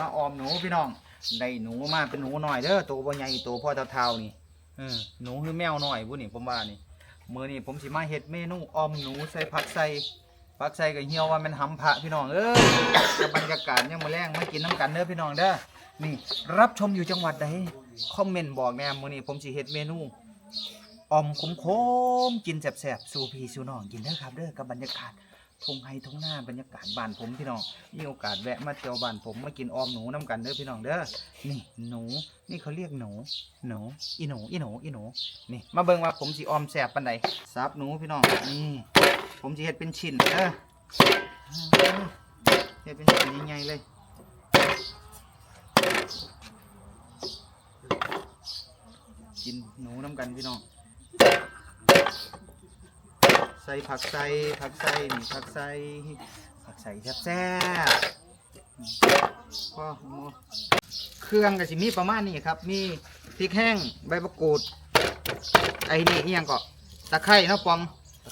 มาออมหนูพี่น้องได้หนูมาเป็นหนูหน่อยเด้อตัวบ่ใหญ่ตัวพ่อเท่าๆนี่เออหนูคือแมวหน่อยบุนี่ผมว่านี่มือนี้ผมสิมาเฮ็ดเมนูออมหนูใส่ผักใส่ผักใส่กับเหี่ยวว่ามันหำพระพี่น้องเอ้ยกับบรรยากาศยังมื้อแรงมากินน้ำกันเด้อพี่น้องเด้อนี่ รับชมอยู่จังหวัดใดคอมเมนต์บอกแหน่มือนี้ผมสิเฮ็ดเมนูออมขมขมๆกินแสบๆสู่พี่สู่น้องกินเด้อครับเด้อกับบรรยากาศ ทงไฮทงหน้าบรรยากาศบ้านผมพี่น้องมีโอกาสแวะมาเที่ยวบ้านผมมากินออมหนูน้กันเด้อพี่น้องเด้อนี่หนูนี่เขาเรียกหนูหนูอีหนูอีหนูอีหนูนี่ มาเบิ่งว่าผมสิออมแสบปานใดซับหนูพี่น้องนี่ผมสิเฮ็ดเป็นชิ้นเด้อเฮ็ดเป็นชิ้นใหญ่ๆเลยกินหนูน้ำกันพี่น้อง ส่ผักใส่ผักใส่นี่ผักใส่ผักใส่แซ่บๆพ่อหมูเครื่องก็สิมีประมาณนี้ครับ มีพริกแห้งใบมะกรูดไอ้นี่อีหยังก็ตะไคร้เนาะปอง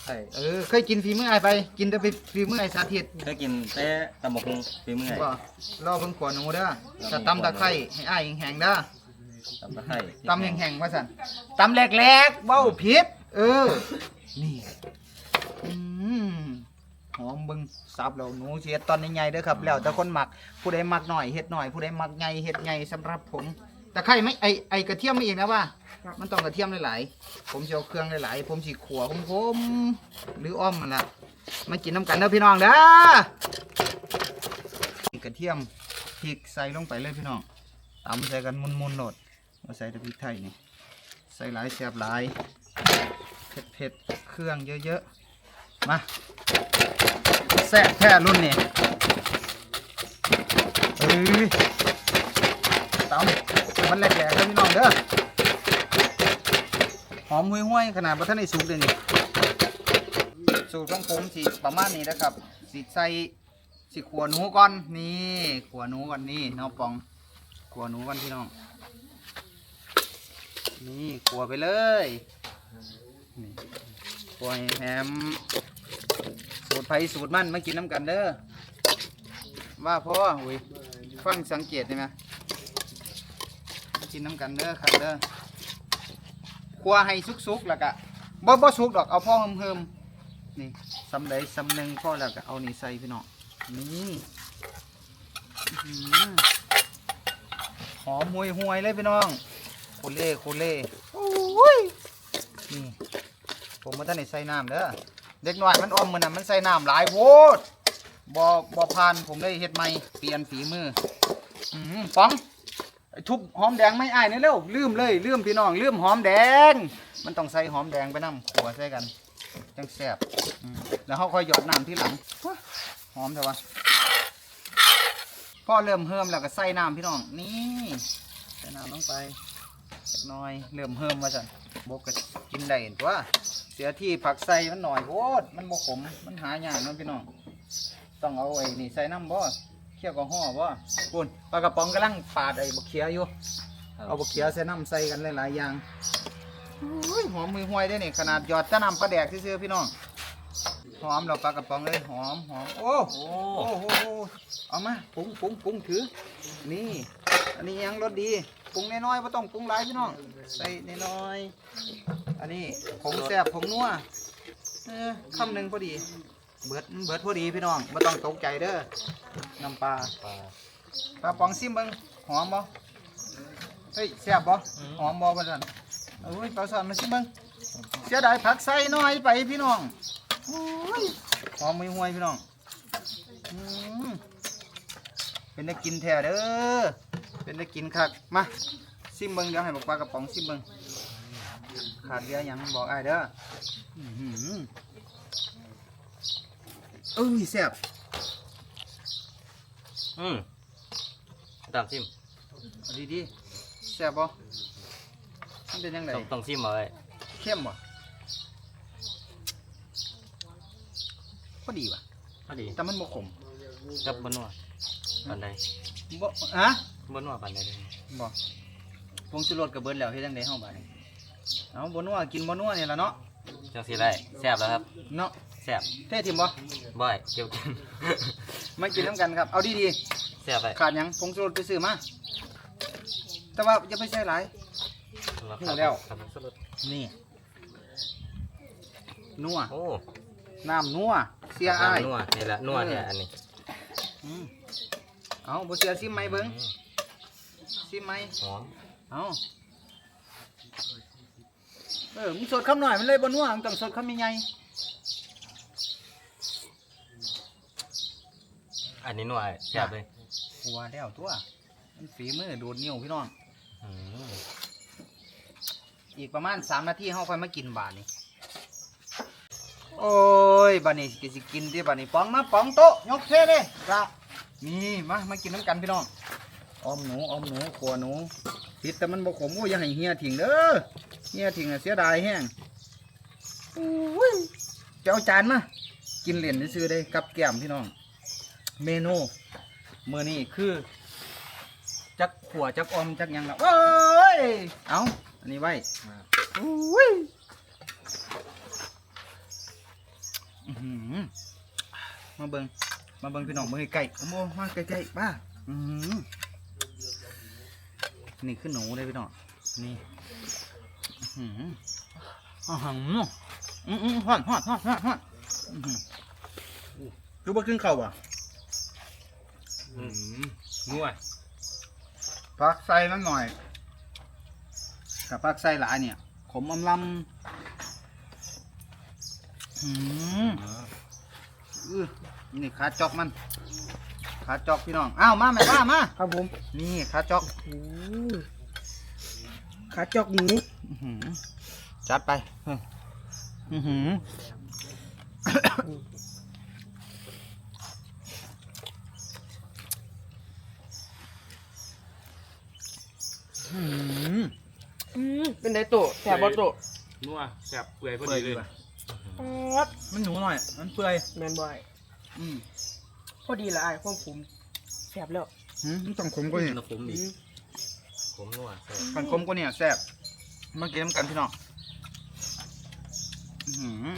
ใช่เออเคยกินฝีมือไอ้ายไป กินแต่ไปฝีมือไอ้สาธิตเคยกินแต่ตำบักหุ่งฝีมือไงบ่รอเพิ่งขวหนูเด้อถ้าตำตะไคร้ให้อ้ายแห้งๆเด้อตำตะไคร้ตำแห้งๆว่าสันตำแหลกๆเบ้าผิดเออ นี่อืม หอมเบึงสับแล้วหนูสิเฮ็ดตอนใหญ่ๆเด้อครับ แล้วแต่คนมักผู้ใดมักหน่อยเฮ็ดหน่อยผู้ใดมักใหญ่เฮ็ดใหญ่สำหรับผมตะไคร้ไม่ไอไอกระเทียมไม่เองนะว่า มันต้องกระเทียมหลายๆผมสิเอาเครื่องหลายๆผมสิขัวผมผมหรืออ้อมมันละมากินน้ำกันเด้อพี่น้องเด้อกระเทียมพริกใส่ลงไปเลยพี่น้องตำใส่กันมุนๆโหลดมาใส่แต่พริกไทยนี่ใส่หลายแซ่บหลายเผ็ดเผ็ดๆเครื่องเยอะๆมา แซ่บแท้รุ่นนี่เอ้ยตำมันแหลกๆแล้วพี่น้องเด้อหอมห้วยๆขนาดบัท่านในสุกเลยนี่สูตรของผมสิประมาณนี้นะครับสิใส่สิขัวหนูก่อนนี่ขัวหนูก่อนนี่น้องปองขัวหนูก่อนพี่น้อง นี่ขัวไปเลยนี่ขัวให้แฮมสูตร ไผ่สูตรมันมากินน้ำกันเด้อว่าพ่ออุ้ยฟังสังเกตได้ไหมมากินน้ำกันเด้อครับเด้อขัวให้สุกๆแล้วก็บ่บ่สุกดอกเอาพ่อเฮิมๆนี่สำใดสำหนึ่งพ่อแล้วก็เอานี่ใส่พี่น้องนี่หอมห่วยห่วยเลยพี่น้องโคเล่โคเล่โอ้ยนี่ผมมาตั้งในใส่น้ำเด้อ เด็กน้อยมันออมมือน่ะมันใส่น้ำหลายโพดบ่บ่พานผมได้เฮ็ดใหม่เปลี่ยนฝีมืออืมฟองไอ้ทุบหอมแดงไม่อายนี่เร็วลืมเลยลืมพี่น้องลืมหอมแดง มันต้องใส่หอมแดงไปน้ำขัวใส่กันจังแซ่บอืมแล้วเขาค่อยหยอดน้ำที่หลังหอมเถอะวะพอเริ่มเฮิมแล้วก็ใส่น้ำพี่น้องนี่ใส่น้ำลงไปจักน้อยเริ่มเฮิมมาสั่นบกก็กินได้เห็นตัว เสียที่ผักใส่มันหน่อยโพดมันบกขมมันหายากเนาะพี่น้องต้องเอาไอ้นี่ใส่น้ำบ่เคี่ยวกับห่อบ่คุณปลากระป๋องกำลังปาดไอ้บกเขียอยู่เอาบกเขียใส่น้ำใส่กันหลายๆอย่างหอมมือห้วยได้นี่ขนาดหยอดแตะนำปลาแดกซื่อพี่น้องหอมเราปลากระป๋องเลยหอมหอมโอ้โอ้โอ้โหเอามาปรุงปรุงปรุงถือนี่อันนี้ยังรสดี ปรุงน้อยๆไม่ต้องปรุงหลายพี่น้องใส่น้อยๆอันนี้ผงแซ่บผงนัวเออคำหนึ่งพอดี เบิดเบิดพอดีพี่น้องไม่ต้องตกใจเด้อน้ำปลาปลาปลาปองซิมเบิงหอมบ่เฮ้ยแซ่บบ่อืมหอมบ่บ่ซั่นเอ้ยปลาสอนมาซิมเบิงเสียดายผักใส่น้อยไปพี่น้องโอ้ยหอมไม่ห่วยพี่น้องอืมเป็นได้กินแท้เด้อ เป็นได้กินคักมาซิมเบิงเดี๋ยวให้บอกปลากระป๋องซิมเบิงขาดเดียวหยังบอกอ้ายเด้ออื้อหือเอ้ยแซ่บอืมตามซิมเอาดีๆแซ่บบ่มันเป็นยังไงต้องต้องซิมเอาไว้เข้มบ่พอดีว่ะพอดีแต่มันบ่ขมกับบนนัวปันใดบ่ฮะ บนนัวปันใดเลยบ่ผงชูรสกับเบิดแล้วเฮ็ดจังได๋เฮาบาดนี้เอาบ่นัวกินบ่นัวนี่ล่ะเนาะจังสิได้แซ่บแล้วครับเนาะแซ่บเท่ทิมบ่บ่อยเกี่ยวกันมากินน้ำกันครับ เอาดีแซ่บไปๆขาดหยังผงชูรสไปซื้อมาแต่ว่าอย่าไปใส่หลายหูแล้วครับสรุปนี่นัวโอ้น้ำนัวเสียอ้ายนัวนี่แหละนัวเนี่ยอันนี้อืมเอาบ่เสียซิมไหมเบิ้ง อืมซิมไหมหอมเอาเออมึงสดคำหน่อยมันเลยบ่นัวมึงต้องสดคำใหญ่อันนี้นัวแซ่บเลยๆหัวแล้วตัวมันฝีมือโดดนิ้วพี่น้องอืมอีกประมาณสามนาทีเฮาค่อยมากินบาดนี้โอ้ยบาดนี้สิสิกินที่บาดนี้ปองมาปองโต๊ะยกเทเลยละนี่มามากินน้ำกันพี่น้อง ออมหนูออมหนูขัวหนูติดแต่มันบ่ขมโอ้ยอย่าให้เฮียทิ้งเด้อเฮียทิ้งอะเสียดายแห้งอุ้ยจะเอาจานมากินเหรียญซื้อๆได้กับแก้มพี่น้อง เมนูมื้อนี้คือ จักขัวจักออมจักหยังละโอ้ยเอาอันนี้ไว้อุ้ยอื้อหือมาเบิงมาเบิงพี่น้องมือไก่โอ้โหมาไก่ๆป้าอือหือ นี่คือหนูเลยพี่น้องนี่อื้อหืออ้าหืมอืมอืมฮอนฮอนฮอนฮอนฮอนรู้ว่าขึ้นเข่าอะอืมนัวพักใส่มันหน่อยกับพักใส่หลายเนี่ย ขมอำลำอืมอือนี่ขาจอกมัน ขาจอกพี่น้องอ้าวมาแม่ป้ามาครับผมนี่ขาจอกโอ้ยขาจอกหมูอื้อหือจัดไปเอออือหืออื้อหืออืมเป็นไดโตะแสบบอโตะนัวแซ่บเปื่อยพอเปื่อยดีดีเลยว่ะปัดมันหนูหน่อย มันเปื่อยแมนบอย อืม พอดีละไอ้ายความผมแสบแล้วหืมมันต้องขมกว่านี้น้ำขมอือีกมขมนัวแซ่บมันคมกว่าเนี่ยแซ่บมากินน้ำกันพี่น้องอื้อหือ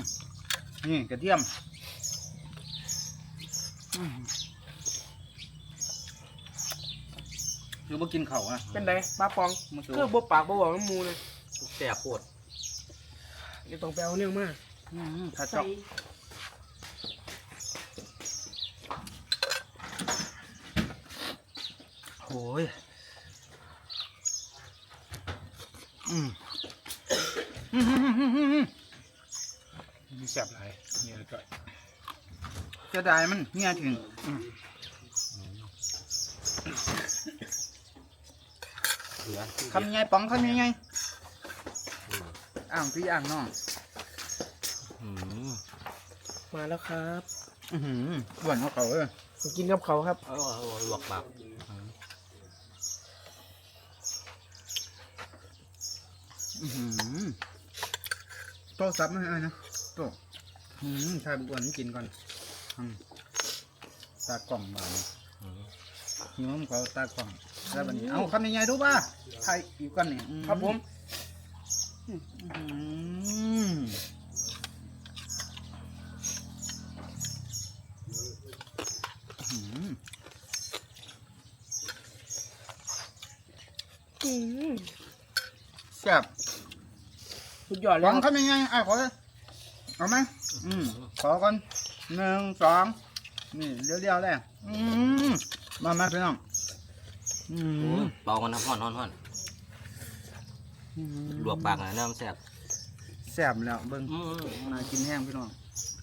นี่กระเทียมอื้อหือคือบ่กินเข่าวนะเป็นไดปลาปองมันสูคือบ่ปากบ่บอกน้ำมูเลยแซ่บโคตร เดี๋ยวต้องไปเอาเรื่องมาอื้อหือขาจใส่ อก โอ้ยอืมอื้อหือหือหือหือมีแซ่บหลายนี่ก็จะได้มันเฮียถึงอืมเหลือคำยังไงป๋องคำยังไงอ่างพี่อ่างน้องอืมมาแล้วครับ อือหืออ้วนเขาเขาเออผมกินกับเขาครับ เอาเอาเอาลวกปาก อือหือ โต๊ะซับไม่ไอ้นะโต๊ะอืมชายบุกอ้วนนี่กินก่อนอืมตากล่องบานอืมหิวมันเขาตากล่องแล้วบันนี้ เอาคำยังไงดูป่ะไทยอยู่กันเนี่ยอืครับผมอื้อหืออื้อหืออืมแซ่บ สุดยอดหแล้วัวงครับทำยังไงไอ้ขอเลยเอาไหมอืมขอก่อนหนึ่งสองนี่เรียวๆเลยอืมมามาพี่น้องอืโอ้มยเบากันนะฮ้อนฮ้อนฮ้อนลวกปากนะน้ำแซ่บแซ่บแล้วเบิ้งอืมน่ากินแห้งพี่น้อง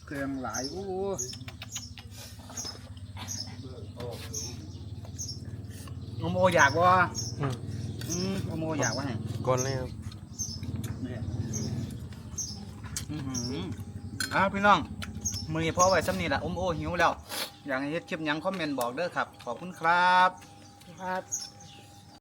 เครื่องหลายอู้โอโมอยากว่าอืมอืมโอโมอยากว่าไงก่อนเลยครับเนี่ย อือหืออ้าวพี่น้อง มือนี้พอไว้ซ้ำนี่แหละอมโอหิวแล้ว อยากให้เฮ็ดคลิปหยังคอมเมนต์บอกเด้อครับ ขอบคุณครับ ครับ